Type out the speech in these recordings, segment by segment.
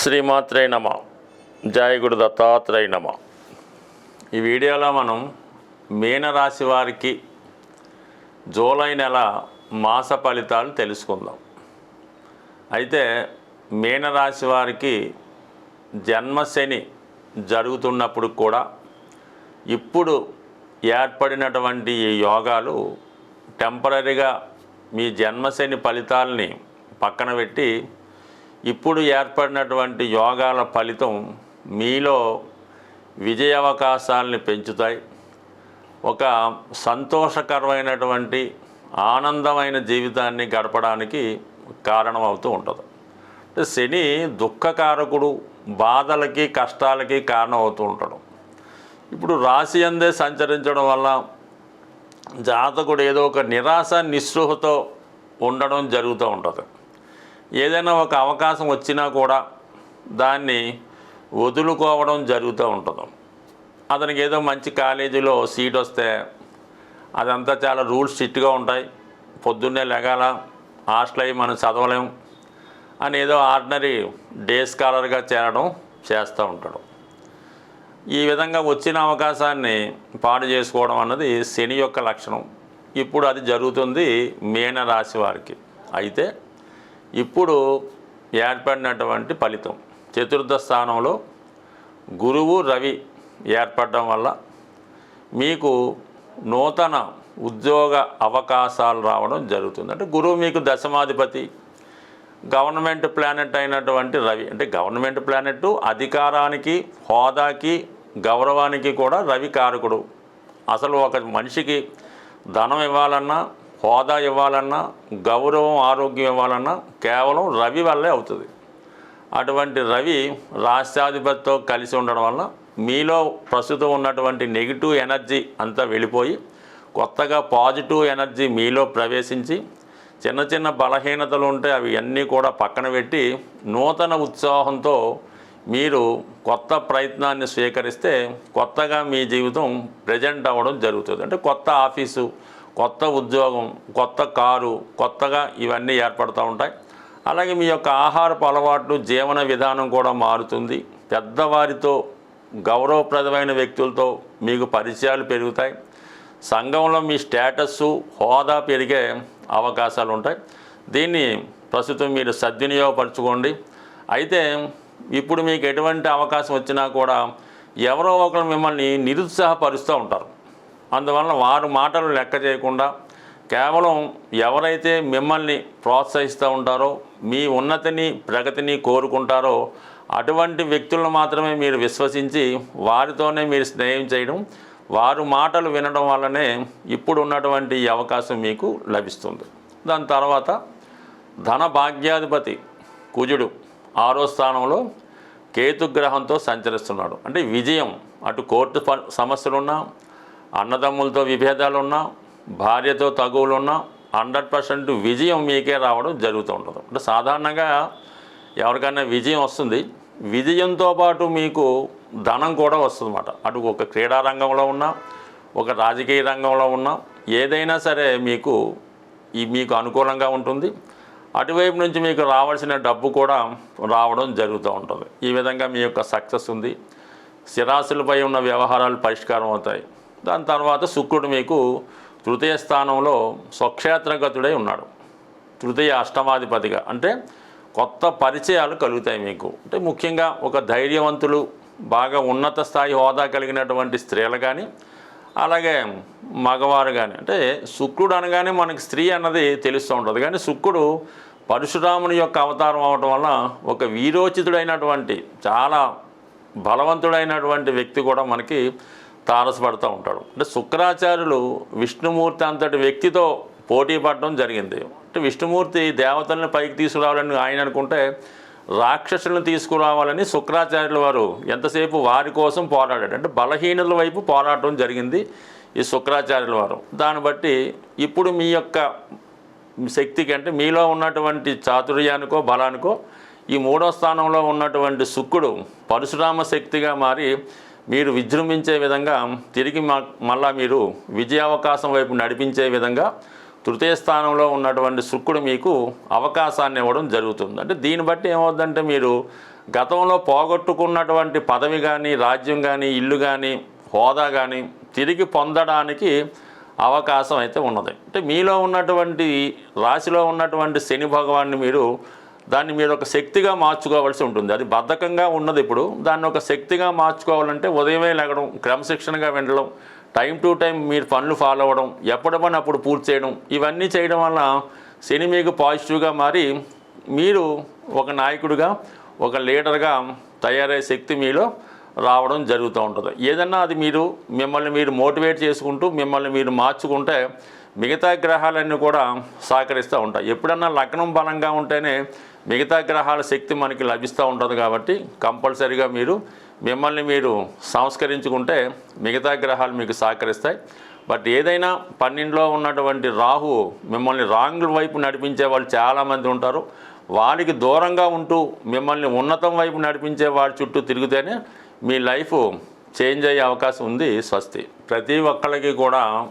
శ్రీమాత్రే నమ. జాయగుడు దత్తాత్రేయ నమ. ఈ వీడియోలో మనం మీనరాశి వారికి జూలై నెల మాస ఫలితాలు తెలుసుకుందాం. అయితే మీనరాశి వారికి జన్మశని జరుగుతున్నప్పుడు కూడా ఇప్పుడు ఏర్పడినటువంటి ఈ యోగాలు టెంపరీగా మీ జన్మశని ఫలితాలని పక్కన పెట్టి ఇప్పుడు ఏర్పడినటువంటి యోగాల ఫలితం మీలో విజయ అవకాశాలని పెంచుతాయి. ఒక సంతోషకరమైనటువంటి ఆనందమైన జీవితాన్ని గడపడానికి కారణం అవుతూ ఉంటుంది. అంటే శని దుఃఖకారకుడు బాధలకి కష్టాలకి కారణం అవుతూ ఉంటాడు. ఇప్పుడు రాశి అందే సంచరించడం వల్ల జాతకుడు ఏదో ఒక నిరాశ నిస్పృహతో ఉండడం జరుగుతూ ఉంటుంది. ఏదైనా ఒక అవకాశం వచ్చినా కూడా దాన్ని వదులుకోవడం జరుగుతూ ఉంటుంది. అతనికి ఏదో మంచి కాలేజీలో సీట్ వస్తే అదంతా చాలా రూల్స్ స్ట్రిక్ట్గా ఉంటాయి. పొద్దున్నే లెగాల హాస్టల్ అయ్యి మనం చదవలేం అని ఏదో ఆర్డినరీ డే స్కాలర్గా చేరడం చేస్తూ ఉంటాడు. ఈ విధంగా వచ్చిన అవకాశాన్ని పాడు చేసుకోవడం అన్నది శని యొక్క లక్షణం. ఇప్పుడు అది జరుగుతుంది మీన రాశి వారికి. అయితే ఇప్పుడు ఏర్పడినటువంటి ఫలితం. చతుర్థ స్థానంలో గురువు రవి ఏర్పడడం వల్ల మీకు నూతన ఉద్యోగ అవకాశాలు రావడం జరుగుతుంది. అంటే గురువు మీకు దశమాధిపతి గవర్నమెంట్ ప్లానెట్ అయినటువంటి రవి. అంటే గవర్నమెంట్ ప్లానెట్ అధికారానికి హోదాకి గౌరవానికి కూడా రవి కారకుడు. అసలు ఒక మనిషికి ధనం ఇవ్వాలన్నా హోదా ఇవ్వాలన్నా గౌరవం ఆరోగ్యం ఇవ్వాలన్నా కేవలం రవి వల్లే అవుతుంది. అటువంటి రవి రాష్ట్రాధిపతితో కలిసి ఉండడం వల్ల మీలో ప్రస్తుతం ఉన్నటువంటి నెగిటివ్ ఎనర్జీ అంతా వెళ్ళిపోయి కొత్తగా పాజిటివ్ ఎనర్జీ మీలో ప్రవేశించి చిన్న చిన్న బలహీనతలు ఉంటే అవి అన్నీ కూడా పక్కన పెట్టి నూతన ఉత్సాహంతో మీరు కొత్త ప్రయత్నాన్ని స్వీకరిస్తే కొత్తగా మీ జీవితం ప్రజెంట్ అవ్వడం జరుగుతుంది. అంటే కొత్త ఆఫీసు కొత్త ఉద్యోగం కొత్త కారు కొత్తగా ఇవన్నీ ఏర్పడుతూ ఉంటాయి. అలాగే మీ యొక్క ఆహారపు అలవాట్లు జీవన విధానం కూడా మారుతుంది. పెద్దవారితో గౌరవప్రదమైన వ్యక్తులతో మీకు పరిచయాలు పెరుగుతాయి. సంఘంలో మీ స్టేటస్సు హోదా పెరిగే అవకాశాలు ఉంటాయి. దీన్ని ప్రస్తుతం మీరు సద్వినియోగపరచుకోండి. అయితే ఇప్పుడు మీకు ఎటువంటి అవకాశం వచ్చినా కూడా ఎవరో ఒకరు మిమ్మల్ని నిరుత్సాహపరుస్తూ ఉంటారు. అందువలన వారు మాటలు లెక్క చేయకుండా కేవలం ఎవరైతే మిమ్మల్ని ప్రోత్సహిస్తూ ఉంటారో మీ ఉన్నతిని ప్రగతిని కోరుకుంటారో అటువంటి వ్యక్తులను మాత్రమే మీరు విశ్వసించి వారితోనే మీరు స్నేహం చేయడం వారు మాటలు వినడం వల్లనే ఇప్పుడు ఉన్నటువంటి అవకాశం మీకు లభిస్తుంది. దాని తర్వాత ధన భాగ్యాధిపతి కుజుడు ఆరో స్థానంలో కేతుగ్రహంతో సంచరిస్తున్నాడు. అంటే విజయం అటు కోర్టు సమస్యలున్నా అన్నదమ్ములతో విభేదాలున్నా భార్యతో తగువులున్నా హండ్రెడ్ పర్సెంట్ విజయం మీకే రావడం జరుగుతూ ఉంటుంది. అంటే సాధారణంగా ఎవరికైనా విజయం వస్తుంది. విజయంతో పాటు మీకు ధనం కూడా వస్తుందన్నమాట. అటు ఒక క్రీడా రంగంలో ఉన్నా ఒక రాజకీయ రంగంలో ఉన్నా ఏదైనా సరే మీకు ఈ మీకు అనుకూలంగా ఉంటుంది. అటువైపు నుంచి మీకు రావాల్సిన డబ్బు కూడా రావడం జరుగుతూ ఉంటుంది. ఈ విధంగా మీ యొక్క సక్సెస్ ఉంది. స్థిరాస్తులపై ఉన్న వ్యవహారాలు పరిష్కారం అవుతాయి. దాని తర్వాత శుక్రుడు మీకు తృతీయ స్థానంలో స్వక్షేత్రగతుడై ఉన్నాడు. తృతీయ అష్టమాధిపతిగా. అంటే కొత్త పరిచయాలు కలుగుతాయి మీకు. అంటే ముఖ్యంగా ఒక ధైర్యవంతులు బాగా ఉన్నత స్థాయి హోదా కలిగినటువంటి స్త్రీలు కానీ అలాగే మగవారు కానీ అంటే శుక్రుడు అనగానే మనకి స్త్రీ అన్నది తెలుస్తూ ఉంటుంది. కానీ శుక్రుడు పరశురాముని యొక్క అవతారం అవటం వల్ల ఒక వీరోచితుడైనటువంటి చాలా బలవంతుడైనటువంటి వ్యక్తి కూడా మనకి తారసపడుతూ ఉంటాడు. అంటే శుక్రాచార్యులు విష్ణుమూర్తి అంతటి వ్యక్తితో పోటీ పడడం జరిగింది. అంటే విష్ణుమూర్తి దేవతలను పైకి తీసుకురావాలని ఆయన అనుకుంటే రాక్షసులను తీసుకురావాలని శుక్రాచార్యుల వారు ఎంతసేపు వారి కోసం పోరాడాడు అంటే బలహీనుల వైపు పోరాటం జరిగింది ఈ శుక్రాచార్యుల వారు. దాన్ని బట్టి ఇప్పుడు మీ యొక్క శక్తికి అంటే మీలో ఉన్నటువంటి చాతుర్యానికో బలానికో ఈ మూడో స్థానంలో ఉన్నటువంటి శుక్రుడు పరశురామ శక్తిగా మారి మీరు విజృంభించే విధంగా తిరిగి మ- మళ్ళా మీరు విజయావకాశం వైపు నడిపించే విధంగా తృతీయ స్థానంలో ఉన్నటువంటి శుక్రుడు మీకు అవకాశాన్ని ఇవ్వడం జరుగుతుంది. అంటే దీన్ని బట్టి ఏమవుతుందంటే మీరు గతంలో పోగొట్టుకున్నటువంటి పదవి కానీ రాజ్యం కానీ ఇల్లు కానీ హోదా కానీ తిరిగి పొందడానికి అవకాశం అయితే ఉన్నది. అంటే మీలో ఉన్నటువంటి రాశిలో ఉన్నటువంటి శని భగవాన్ని మీరు దాన్ని మీరు ఒక శక్తిగా మార్చుకోవాల్సి ఉంటుంది. అది బద్ధకంగా ఉన్నది ఇప్పుడు. దాన్ని ఒక శక్తిగా మార్చుకోవాలంటే ఉదయమే లేగడం క్రమశిక్షణగా వెళ్ళడం టైం టు టైం మీరు పనులు ఫాలో అవ్వడం ఎప్పటి పని అప్పుడు పూర్తి చేయడం ఇవన్నీ చేయడం వల్ల శని మీకు పాజిటివ్గా మారి మీరు ఒక నాయకుడిగా ఒక లీడర్గా తయారయ్యే శక్తి మీలో రావడం జరుగుతూ ఉంటుంది. ఏదన్నా అది మీరు మిమ్మల్ని మీరు మోటివేట్ చేసుకుంటూ మిమ్మల్ని మీరు మార్చుకుంటే మిగతా గ్రహాలన్నీ కూడా సహకరిస్తూ ఉంటాయి. ఎప్పుడన్నా లగ్నం బలంగా ఉంటేనే మిగతా గ్రహాల శక్తి మనకి లభిస్తూ ఉంటుంది కాబట్టి కంపల్సరీగా మీరు మిమ్మల్ని మీరు సంస్కరించుకుంటే మిగతా గ్రహాలు మీకు సహకరిస్తాయి. బట్ ఏదైనా పన్నెండులో ఉన్నటువంటి రాహు మిమ్మల్ని రాంగ్ వైపు నడిపించే వాళ్ళు చాలామంది ఉంటారు. వారికి దూరంగా ఉంటూ మిమ్మల్ని ఉన్నతం వైపు నడిపించే వారి చుట్టూ తిరిగితేనే మీ లైఫ్ చేంజ్ అయ్యే అవకాశం ఉంది స్వస్తి. ప్రతి ఒక్కరికి కూడా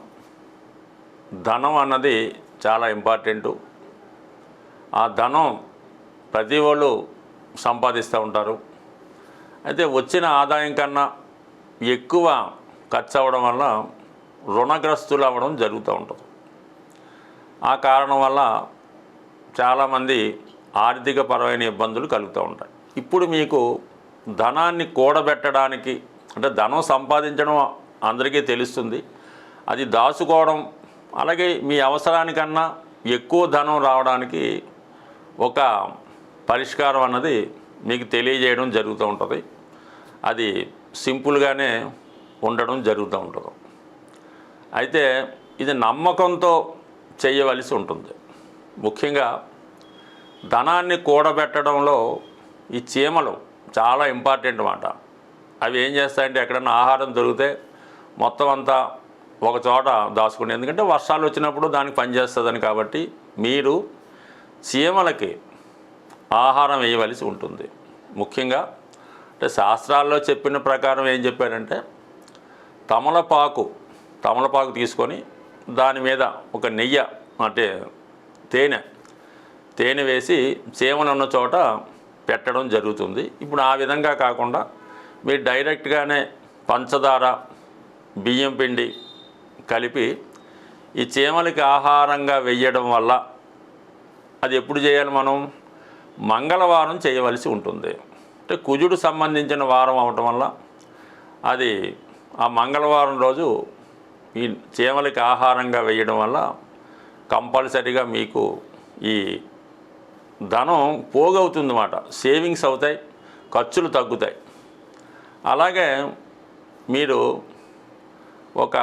ధనం అన్నది చాలా ఇంపార్టెంటు. ఆ ధనం ప్రతి వాళ్ళు సంపాదిస్తూ ఉంటారు. అయితే వచ్చిన ఆదాయం కన్నా ఎక్కువ ఖర్చు అవ్వడం వల్ల రుణగ్రస్తులు అవ్వడం జరుగుతూ ఉంటుంది. ఆ కారణం వల్ల చాలామంది ఆర్థిక పరమైన ఇబ్బందులు కలుగుతూ ఉంటాయి. ఇప్పుడు మీకు ధనాన్ని కూడబెట్టడానికి అంటే ధనం సంపాదించడం అందరికీ తెలుస్తుంది. అది దాచుకోవడం అలాగే మీ అవసరానికన్నా ఎక్కువ ధనం రావడానికి ఒక పరిష్కారం అన్నది మీకు తెలియజేయడం జరుగుతూ ఉంటుంది. అది సింపుల్గానే ఉండడం జరుగుతూ ఉంటుంది. అయితే ఇది నమ్మకంతో చేయవలసి ఉంటుంది. ముఖ్యంగా ధనాన్ని కూడబెట్టడంలో ఈ చీమలు చాలా ఇంపార్టెంట్ అన్నమాట అవి ఏం చేస్తాయంటే ఎక్కడన్నా ఆహారం దొరికితే మొత్తం అంతా ఒక చోట ఎందుకంటే వర్షాలు వచ్చినప్పుడు దానికి పనిచేస్తుందని కాబట్టి మీరు చీమలకి ఆహారం వేయవలసి ఉంటుంది. ముఖ్యంగా అంటే శాస్త్రాల్లో చెప్పిన ప్రకారం ఏం చెప్పారంటే తమలపాకు తమలపాకు తీసుకొని దాని మీద ఒక నెయ్యి అంటే తేనె తేనె వేసి సేవన ఉన్న చోట పెట్టడం జరుగుతుంది. ఇప్పుడు ఆ విధంగా కాకుండా మీరు డైరెక్ట్గానే పంచదార బియ్యం పిండి కలిపి ఈ చీమలకి ఆహారంగా వెయ్యడం వల్ల అది ఎప్పుడు చేయాలి మనం? మంగళవారం చేయవలసి ఉంటుంది. అంటే కుజుడు సంబంధించిన వారం అవటం వల్ల అది ఆ మంగళవారం రోజు ఈ చీమలకి ఆహారంగా వేయడం వల్ల కంపల్సరీగా మీకు ఈ ధనం పోగవుతుందన్నమాట. సేవింగ్స్ అవుతాయి ఖర్చులు తగ్గుతాయి. అలాగే మీరు ఒక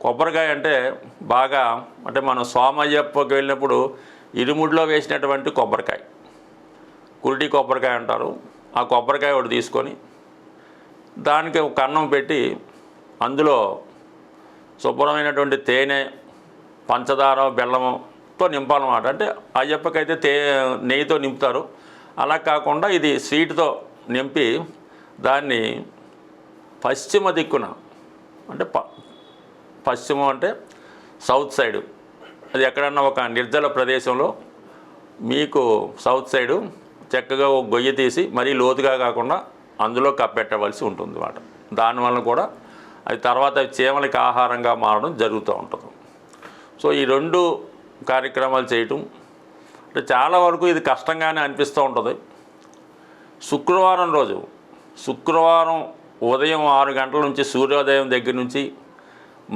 కొబ్బరికాయ అంటే బాగా అంటే మనం సోమయ్యప్పకి వెళ్ళినప్పుడు ఇరుముడిలో వేసినటువంటి కొబ్బరికాయ. కురిటి కొబ్బరికాయ అంటారు. ఆ కొబ్బరికాయ ఒకటి తీసుకొని దానికి ఒక కన్నం పెట్టి అందులో శుభ్రమైనటువంటి తేనె పంచదార బెల్లముతో నింపాలన్నమాట. అంటే అయ్యప్పకైతే తే నెయ్యితో నింపుతారు. అలా కాకుండా ఇది స్వీట్తో నింపి దాన్ని పశ్చిమ దిక్కున అంటే ప పశ్చిమం అంటే సౌత్ సైడు అది ఎక్కడన్నా ఒక నిర్జల ప్రదేశంలో మీకు సౌత్ సైడు చక్కగా ఒక గొయ్యి తీసి మరీ లోతుగా కాకుండా అందులో కప్పెట్టవలసి ఉంటుంది అన్నమాట దానివల్ల కూడా అది తర్వాత చీమలకి ఆహారంగా మారడం జరుగుతూ ఉంటుంది. సో ఈ రెండు కార్యక్రమాలు చేయటం అంటే చాలా వరకు ఇది కష్టంగానే అనిపిస్తూ ఉంటుంది. శుక్రవారం రోజు శుక్రవారం ఉదయం ఆరు గంటల నుంచి సూర్యోదయం దగ్గర నుంచి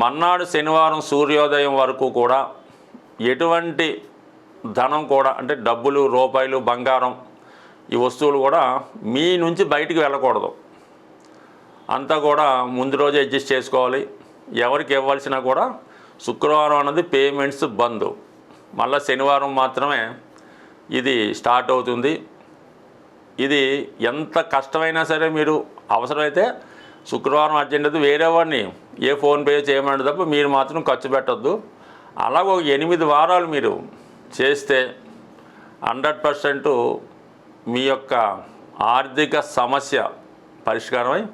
మన్నాడు శనివారం సూర్యోదయం వరకు కూడా ఎటువంటి ధనం కూడా అంటే డబ్బులు రూపాయలు బంగారం ఈ వస్తువులు కూడా మీ నుంచి బయటికి వెళ్ళకూడదు. అంతా కూడా ముందు రోజు అడ్జస్ట్ చేసుకోవాలి. ఎవరికి ఇవ్వాల్సినా కూడా శుక్రవారం అన్నది పేమెంట్స్ బంద్. మళ్ళీ శనివారం మాత్రమే ఇది స్టార్ట్ అవుతుంది. ఇది ఎంత కష్టమైనా సరే మీరు అవసరమైతే శుక్రవారం అర్జెంట్ అయితే వేరే వాడిని ఏ ఫోన్పే చేయమంటే తప్ప మీరు మాత్రం ఖర్చు పెట్టద్దు. అలా ఒక ఎనిమిది వారాలు మీరు చేస్తే హండ్రెడ్ పర్సెంట్ మీ యొక్క ఆర్థిక సమస్య పరిష్కారమై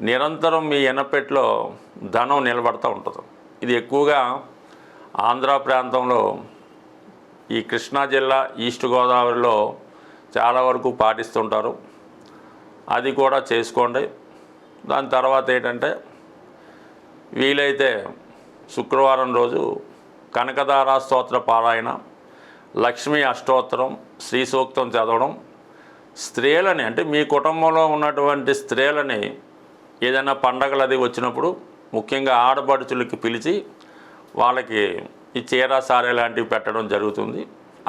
నిరంతరం మీ ఎనపెట్లో ధనం నిలబడుతూ ఉంటుంది. ఇది ఎక్కువగా ఆంధ్ర ప్రాంతంలో ఈ కృష్ణా జిల్లా ఈస్ట్ గోదావరిలో చాలా వరకు పాటిస్తుంటారు. అది కూడా చేసుకోండి. దాని తర్వాత ఏంటంటే వీలైతే శుక్రవారం రోజు కనకదారా స్తోత్ర పారాయణ లక్ష్మీ అష్టోత్తరం శ్రీ సూక్తం చదవడం. స్త్రీలని అంటే మీ కుటుంబంలో ఉన్నటువంటి స్త్రీలని ఏదైనా పండగలు అది వచ్చినప్పుడు ముఖ్యంగా ఆడపడుచులకి పిలిచి వాళ్ళకి ఈ చీర సారే లాంటివి పెట్టడం జరుగుతుంది.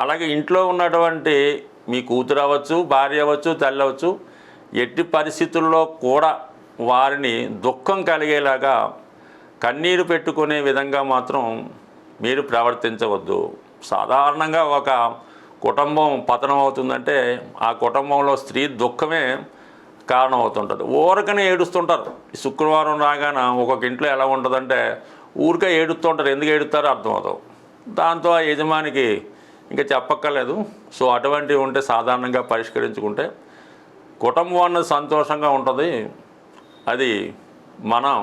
అలాగే ఇంట్లో ఉన్నటువంటి మీ కూతురు అవ్వచ్చు భార్య అవ్వచ్చు తల్లి అవ్వచ్చు ఎట్టి పరిస్థితుల్లో కూడా వారిని దుఃఖం కలిగేలాగా కన్నీరు పెట్టుకునే విధంగా మాత్రం మీరు ప్రవర్తించవద్దు. సాధారణంగా ఒక కుటుంబం పతనం అవుతుందంటే ఆ కుటుంబంలో స్త్రీ దుఃఖమే కారణం అవుతుంటుంది ఊరకనే ఏడుస్తుంటారు. శుక్రవారం రాగానే ఒక్కొక్క ఇంట్లో ఎలా ఉంటుందంటే ఊరికే ఏడుస్తుంటారు. ఎందుకు ఏడుస్తారో అర్థమవుతావు దాంతో ఆ యజమానికి ఇంకా చెప్పక్కర్లేదు. సో అటువంటివి ఉంటే సాధారణంగా పరిష్కరించుకుంటే కుటుంబం అన్నది సంతోషంగా ఉంటుంది. అది మనం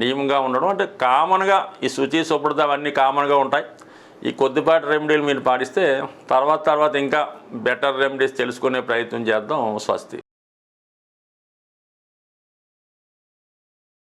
నియమంగా ఉండడం అంటే కామన్గా ఈ శుచి శుభ్రత అవన్నీ కామన్గా ఉంటాయి. ఈ కొద్దిపాటి రెమెడీలు మీరు పాటిస్తే తర్వాత తర్వాత ఇంకా బెటర్ రెమెడీస్ తెలుసుకునే ప్రయత్నం చేద్దాం స్వస్తి.